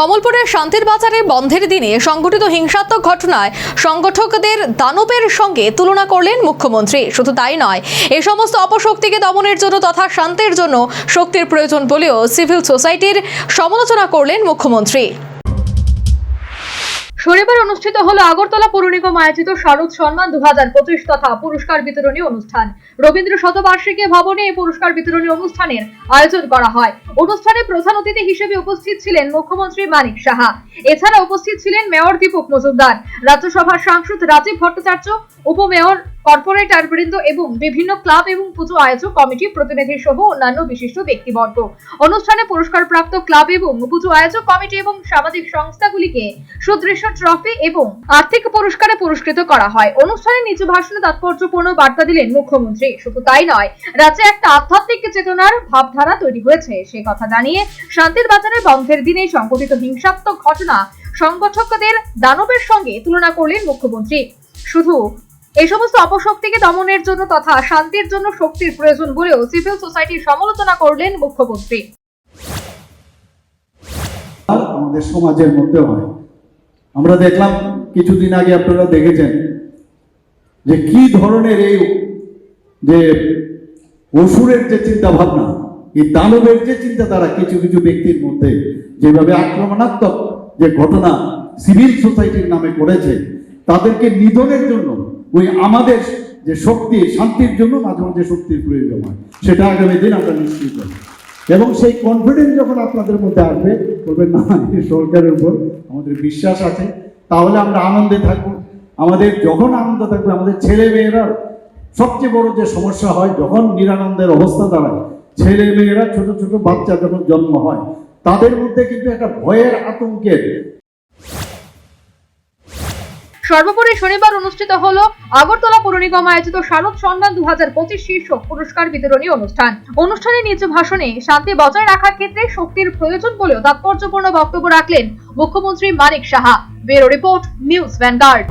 কমলপুরের শান্তির বাজারে বন্ধের দিনে সংঘটিত হিংসাত্মক ঘটনায় সংগঠকদের দানবের সঙ্গে তুলনা করলেন মুখ্যমন্ত্রী। শুধু তাই নয়, এ সমস্ত অপশক্তিকে দমনের জন্য তথা শান্তির জন্য শক্তির প্রয়োজন বলেও সিভিল সোসাইটির সমালোচনা করলেন মুখ্যমন্ত্রী। শনিবার অনুষ্ঠিত হলো আগরতলা পৌর নিগম আয়োজিত শারদ সম্মান দু হাজার পঁচিশ তথা পুরস্কার বিতরণী অনুষ্ঠান। রবীন্দ্র শতবার্ষিকী ভবনে এই পুরস্কার বিতরণী অনুষ্ঠানের আয়োজন করা হয়। অনুষ্ঠানে প্রধান অতিথি হিসেবে উপস্থিত ছিলেন মুখ্যমন্ত্রী মানিক সাহা। এছাড়া উপস্থিত ছিলেন মেয়র দীপক মজুমদার। রাজ্যসভার সাংসদ রাজীব ভট্টাচার্য, উপমেয়র কর্পোরেটর বৃন্দ এবং বিভিন্ন ক্লাব এবং পুজো আয়োজক কমিটি, প্রতিনিধি সহ অন্যান্য বিশিষ্ট ব্যক্তিবর্গ। অনুষ্ঠানে পুরস্কারপ্রাপ্ত ক্লাব এবং পুজো আয়োজক কমিটি এবং সামাজিক সংস্থাগুলিকে সুদৃশ্য ট্রফি এবং আর্থিক পুরস্কারে পুরস্কৃত করা হয়। অনুষ্ঠানে নিজ ভাষণে তাৎপর্যপূর্ণ বার্তা দিলেন মুখ্যমন্ত্রী। শুধু তাই নয়, রাজ্যে একটা আধ্যাত্মিক চেতনার ভাবধারা তৈরি হয়েছে। সে কথা জানিয়ে শান্তির বাজারে বন্ধের দিনে সংঘটিত হিংসাত্মক ঘটনা সংগঠকদের দানবের সঙ্গে তুলনা করলেন মুখ্যমন্ত্রী। শুধু এই সমস্ত অপশক্তিকে দমনের জন্য তথা শান্তির জন্য শক্তির প্রয়োজন বলেও সিভিল সোসাইটির সমালোচনা করলেন মুখ্যমন্ত্রী। আমাদের সমাজের মধ্যে হয়। আমরা দেখলাম কিছুদিন আগে আপনারা দেখেছেন যে কি ধরনের এই যে অসুরের যে চিন্তা ভাবনা এই দানবের যে চিন্তাধারা কিছু কিছু ব্যক্তির মধ্যে যেভাবে আক্রমণাত্মক যে ঘটনা সিভিল সোসাইটির নামে করেছে, তাদেরকে নিধনের জন্য ওই আমাদের যে শক্তি, শান্তির জন্য মাঝে মাঝে শক্তির প্রয়োজন হয়। সেটা আগামী দিন আমরা নিশ্চিত করব এবং সেই কনফিডেন্স যখন আপনাদের মধ্যে আসবে, বলবেন, না সরকারের উপর আমাদের বিশ্বাস আছে। তাহলে আমরা আনন্দে থাকব। আমাদের যখন আনন্দ থাকবে, আমাদের ছেলে মেয়েরা সবচেয়ে বড় যে সমস্যা হয়, যখন নিরানন্দের অবস্থা দাঁড়ায় ছেলে মেয়েরা ছোট ছোট বাচ্চা যখন জন্ম হয়, তাদের মধ্যে কিন্তু একটা ভয়ের আতঙ্কের সর্বোপরি শনিবার অনুষ্ঠিত হল আগরতলা পৌর নিগম আয়োজিত শারদ সন্ধান দু হাজার পঁচিশ শীর্ষ পুরস্কার বিতরণী অনুষ্ঠান। অনুষ্ঠানে নিজ ভাষণে শান্তি বজায় রাখার ক্ষেত্রে শক্তির প্রয়োজন বলেও তাৎপর্যপূর্ণ বক্তব্য রাখলেন মুখ্যমন্ত্রী Manik Saha. Bureau report, news vanguard.